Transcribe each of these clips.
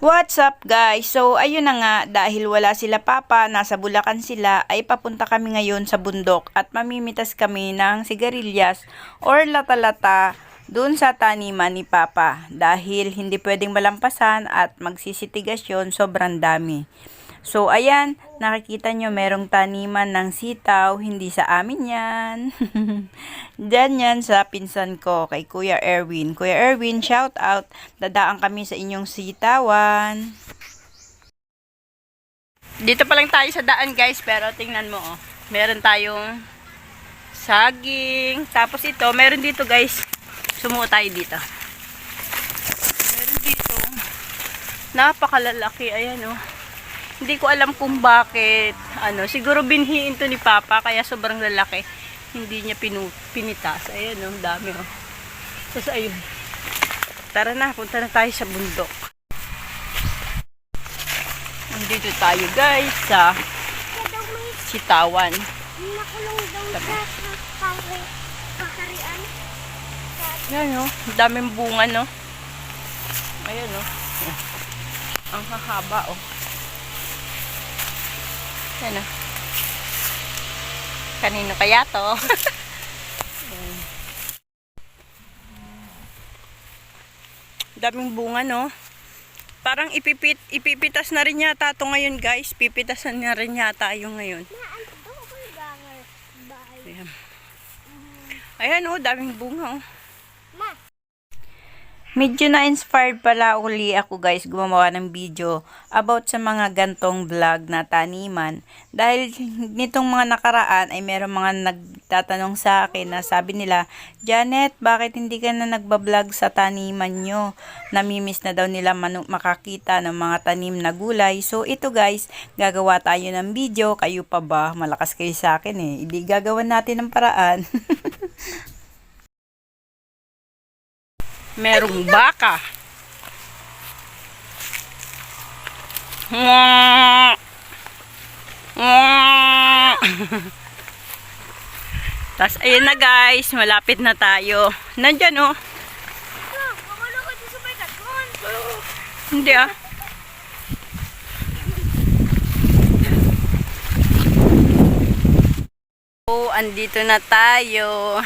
What's up guys? So ayun na nga dahil wala sila papa, nasa Bulacan sila ay papunta kami ngayon sa bundok at mamimitas kami ng sigarilyas or lata-lata dun sa taniman ni papa dahil hindi pwedeng malampasan at magsisitigasyon sobrang dami. So ayan, nakikita nyo merong taniman ng sitaw, hindi sa amin yan. Diyan yan sa pinsan ko kay Kuya Erwin. Kuya Erwin, shout out. Dadaan kami sa inyong sitawan. Dito pa lang tayo sa daan guys, pero tingnan mo oh. Meron tayong saging. Tapos ito, meron dito guys. Sumuo tayo dito. Meron dito. Napakalalaki. Ayan oh. Hindi ko alam kung bakit. Ano, siguro binhiin to ni Papa kaya sobrang lalaki. Hindi niya pinu pinitas. Ayan oh, dami oh. Tapos ayun. Tara na, punta na tayo sa bundok. Nandito tayo guys sa Sitawan. Nakulong daw sa pare, pakarian. Yan oh, daming bunga no. Ayan oh. Ang hahaba oh. Yan oh. Kanino kaya to? Daming bunga no. Parang ipipit, ipipitas na rin yata to ngayon guys. Pipitasan na rin yata yung ngayon. Ano. Ayan. Ayan oh, daming bunga oh. Medyo na-inspired pala uli ako guys gumawa ng video about sa mga gantong vlog na taniman. Dahil nitong mga nakaraan ay meron mga nagtatanong sa akin na sabi nila, Janet, bakit hindi ka na nagbablog sa taniman nyo? Namimiss na daw nila makakita ng mga tanim na gulay. So ito guys, gagawa tayo ng video. Kayo pa ba? Malakas kayo sa akin eh. Hindi gagawa natin ng paraan. Merong baka. Tapos, ayun na guys, malapit na tayo. Nandyan oh. Hindi ah. Oh, andito na tayo.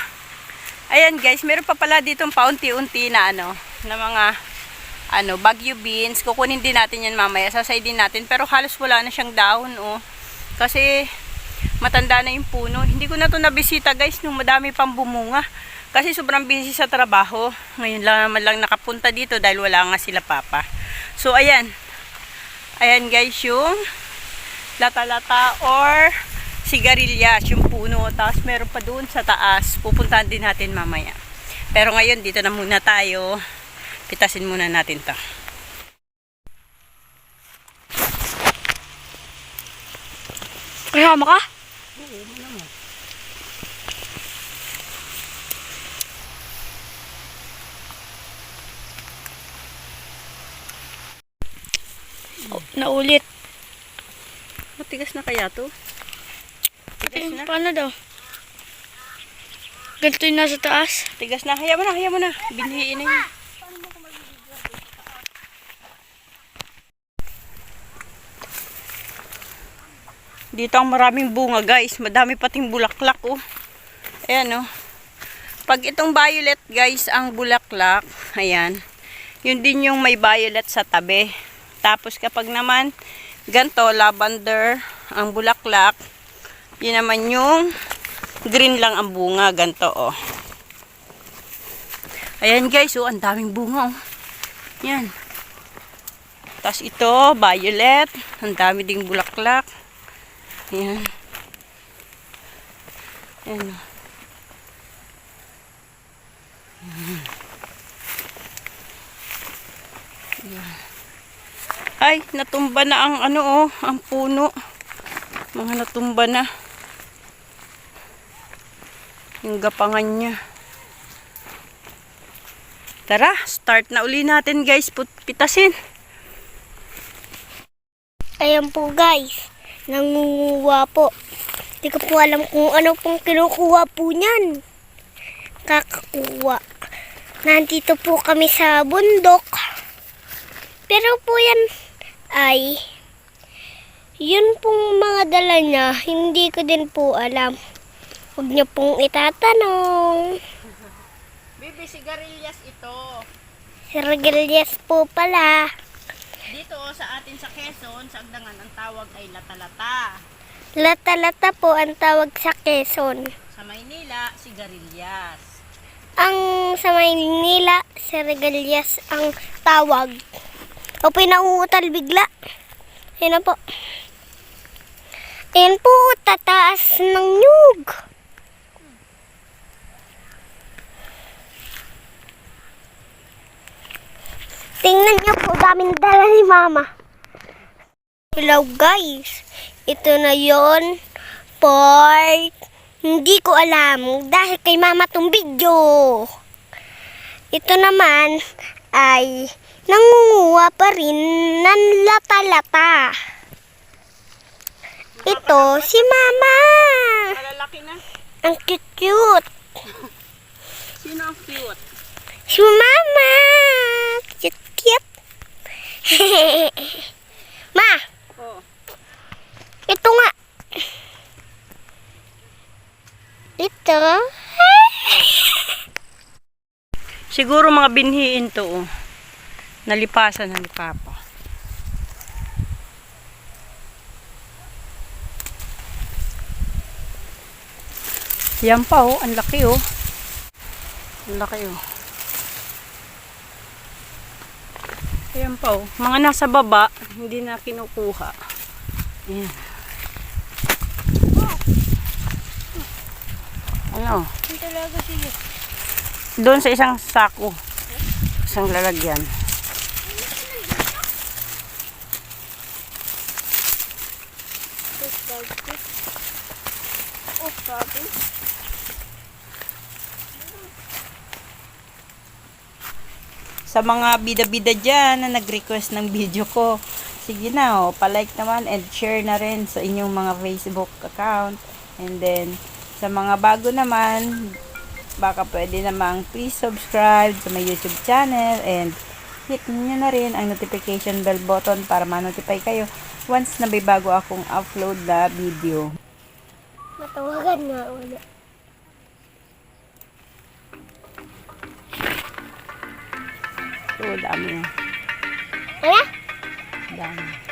Ayan guys, meron pa pala ditong paunti-unti na ano, na mga ano, bagyo beans. Kukunin din natin yan mamaya. Sasay din natin. Pero halos wala na siyang dahon, oh. Kasi matanda na yung puno. Hindi ko na to nabisita guys, nung madami pang bumunga. Kasi sobrang busy sa trabaho. Ngayon lang naman lang nakapunta dito dahil wala nga sila papa. So ayan. Ayan guys yung lata-lata or sigarilyas yung puno. Tapos meron pa doon sa taas. Pupuntahan din natin mamaya. Pero ngayon dito na muna tayo. Pitasin muna natin to. Kasama ka? Oh, Naulit. Matigas na kaya to? Tigas na. paano daw? Ganito yung nasa taas. Tigas na. Haya mo na, haya mo na. Binhiin na yun. Dito ang maraming bunga guys. Madami pating bulaklak oh. Ayan oh. Pag itong violet guys ang bulaklak, ayan. Yun din yung may violet sa tabi. Tapos kapag naman ganto lavender ang bulaklak, yun naman yung green lang ang bunga, ganto oh. Ayan guys, oh, ang daming bunga oh. Yan. Tapos ito, violet, ang dami ding bulaklak. Ayan. Ayan oh. Ay, natumba na ang ano oh, ang puno. Mga natumba na. Yung gapangan niya. Tara, start na uli natin guys. Pitasin. Ayan po guys. Nangunguha po. Hindi ko po alam kung ano pong kinukuha po niyan. Kakakuha. Nandito po kami sa bundok. Pero po yan ay, yun pong mga dala niya, hindi ko din po alam. Huwag niyo pong itatanong. Bibi, sigarilyas ito. Sergelyas po pala. Dito sa atin sa Quezon, sa Agdangan, ang tawag ay latalata. Lata-lata po ang tawag sa Quezon. Sa Maynila, sigarilyas. Ang sa Maynila, sergelyas ang tawag. O pinauutal bigla. Ayan na po. Ayan po, tataas ng nyug. Tingnan niyo po, daming dala ni Mama. Hello guys, ito na yon for hindi ko alam dahil kay Mama tong video. Ito naman ay nangunguha pa rin ng lata-lata. Ito si Mama. Malalaki na. Ang cute-cute. Sino ang cute? Si Mama. Ma, Oh. ito nga. Ito. Siguro mga binhiin to. Oh. Nalipasan ng lipapa. Yan pa oh, ang laki oh. Ang laki oh. Ayan pa oh. Mga nasa baba, hindi na kinukuha. Ayan. Ano? Talaga siya. Doon sa isang sako. Isang lalagyan. Oh, sabi. Sa mga bida-bida dyan na nag-request ng video ko, sige na, oh, palike naman and share na rin sa inyong mga Facebook account. And then, sa mga bago naman, baka pwede namang please subscribe sa my YouTube channel and hit nyo na rin ang notification bell button para ma-notify kayo once na may bago akong upload na video. Matawagan nga wala. Dami. Ano? Dami.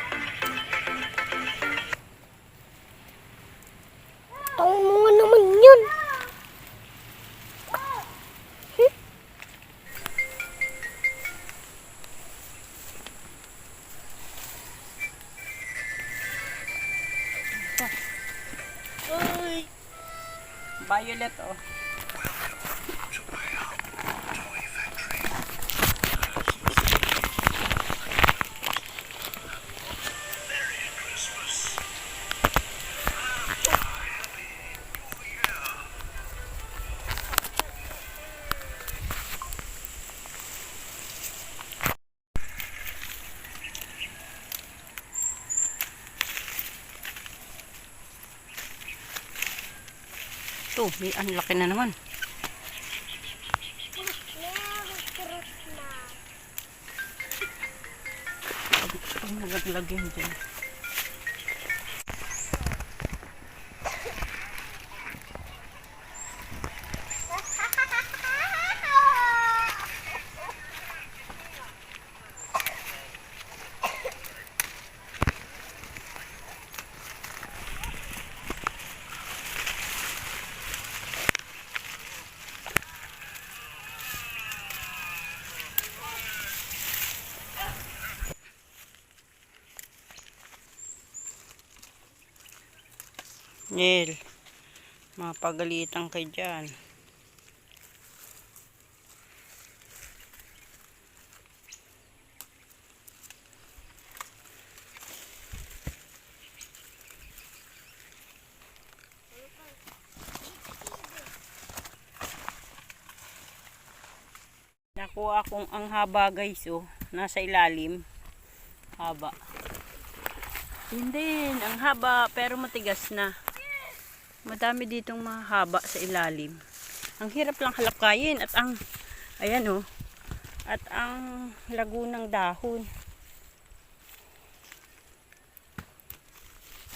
May ang laki na naman. Ang nagaglagyan dyan. Nel, mapagalitan kay dyan. Nakuha akong ang haba guys oh. Nasa ilalim. Haba. Yun din, ang haba pero matigas na. Madami ditong mahaba sa ilalim. Ang hirap lang halakayin at ang ayan oh. At ang lago ng dahon.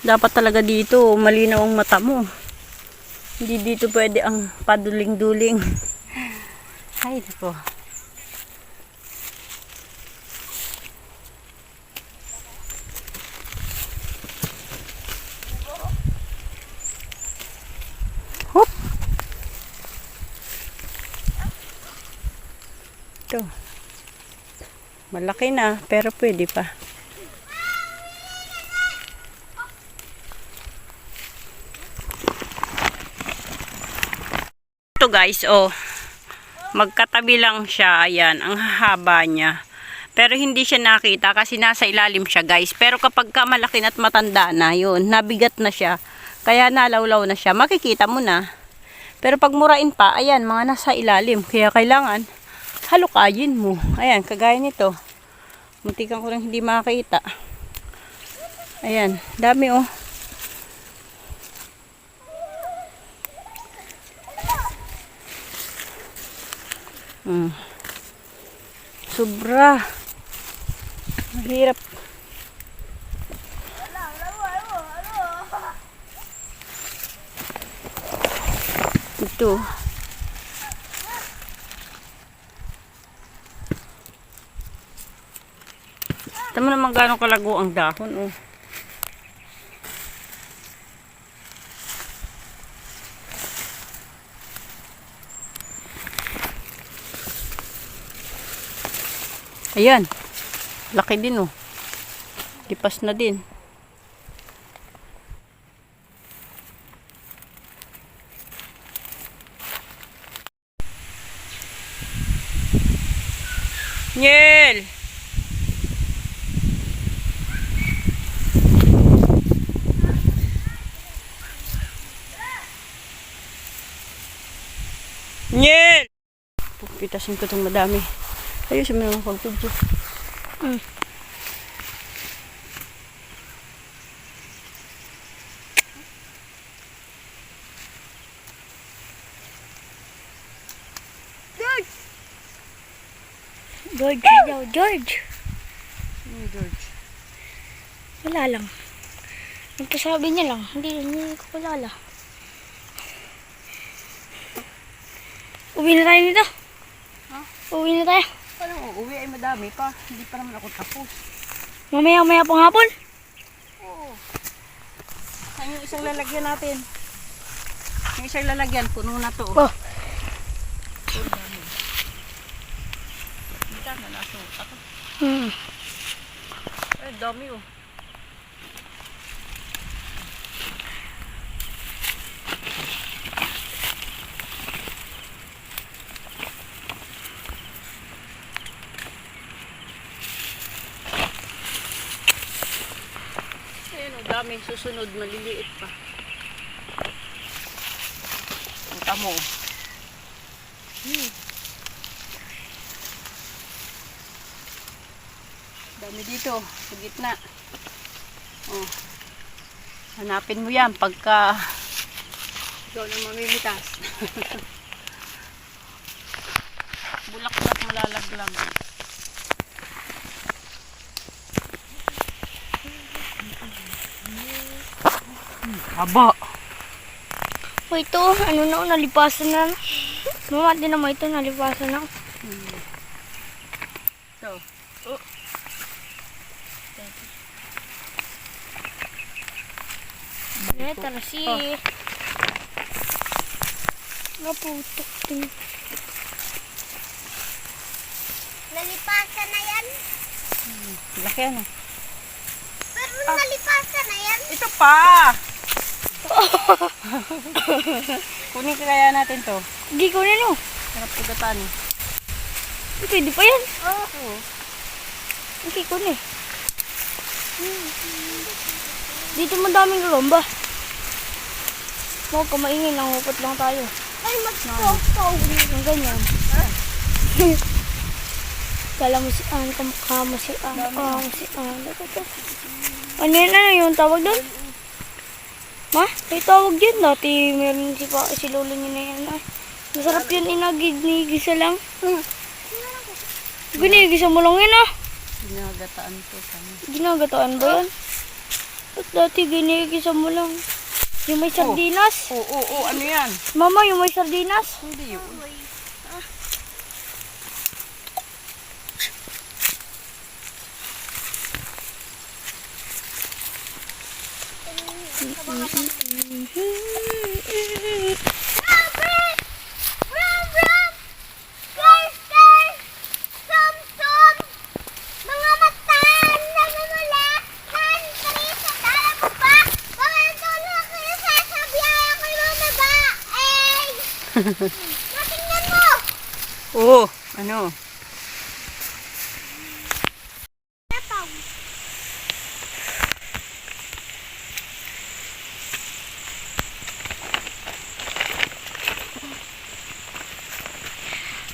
Dapat talaga dito malinaw ang mata mo. Hindi dito pwede ang paduling-duling. Ay, nako. Ito. Malaki na, pero pwede pa. Ito guys, oh. Magkatabi lang siya. Ayan, ang haba niya. Pero hindi siya nakita kasi nasa ilalim siya guys. Pero kapag ka malaki na at matanda na, yun, nabigat na siya. Kaya nalawlaw na siya. Makikita mo na. Pero pag murain pa, ayan, mga nasa ilalim. Kaya kailangan halukayin mo. Ayan, kagaya nito. Muntikan ko lang hindi makita. Ayan, dami oh. Hmm. Sobra. Mahirap. Ito. Tama naman gano'ng kalago ang dahon, oh. Ayan. Laki din, oh. Lipas na din. Pupitasin ko itong madami. Ayusin mo naman pag-video. Mm. George daw, George. George. Wala lang. Nagkasabi niya lang, hindi, hindi ko kilala. Uwi na tayo nito. Uwi na tayo. Parang uuwi ay madami pa. Hindi pa naman ako tapos. Mamaya, mamaya pang hapon. Oo. Saan yung isang lalagyan natin? Yung isang lalagyan, puno na to. Oh. Hindi ka na nasuka to. Hmm. Ay, dami oh. Dami susunod, maliliit pa. Punta mo. Hmm. Dami dito, sa gitna. Oh. Hanapin mo yan pagka ikaw na mamimitas. Bulaklak malalaglag. Haba. O ito, ano na, nalipasan na. Mama, din naman ito, nalipasan na. Ito. Oh. Eh, tarasi. Oh. Naputok din. Nalipasan na yan? Laki ano. Pero nalipasan na yan? Ito pa! Kunin kaya natin to. Hindi ko na no. Sarap ugatan. Pwede pa yan. Oo. Hindi ko na eh. Dito mo daming gagamba. Huwag ka maingay, nangupot lang tayo. Ay, mag-stop Ang ganyan. Kala mo si Ann, kamukha mo si Ann. Ah, si Ann. Ano yun, ano yung tawag doon? Ma, may tawag yun. Dati meron si, pa, si lolo niya na yan. Ay, masarap yun, inagigisa lang. Ginigisa mo lang yun ah. Ginagataan to kami. Ginagataan ba yan? Ba't dati ginigisa mo lang? Yung may sardinas? Oo, oo, oo, ano yan? Mama, yung may sardinas? Hindi yun. Mga matan, namumula, nan, parisa, tara pa, bawal tulo kayo sasabihay ako'y lumaba, eh! Natingnan mo! Oo, ano? Tapaw.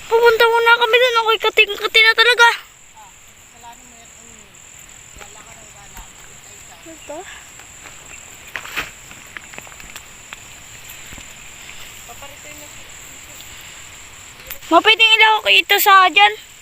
Pupunta muna kami doon. Ako'y kating-kati na talaga. Ito? Ma, pwedeng ilaw ko ito sa dyan.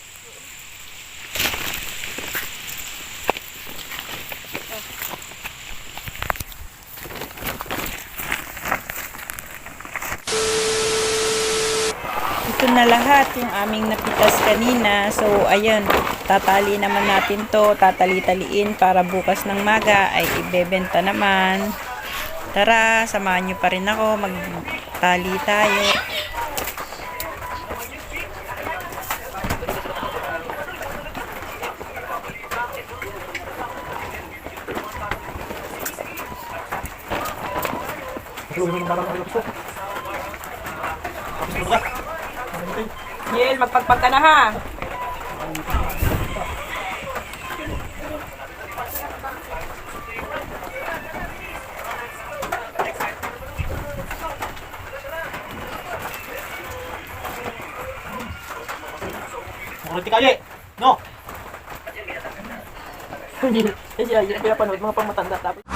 Na lahat yung aming napitas kanina. So, ayun, tatali naman natin to, tatali-taliin para bukas ng maga ay ibebenta naman. Tara, samahan nyo pa rin ako, magtali tayo. Yel, magpagpag ka na ha. Mukhang kaya No! Hindi sila, hindi pinapanood mga pang matanda tapos.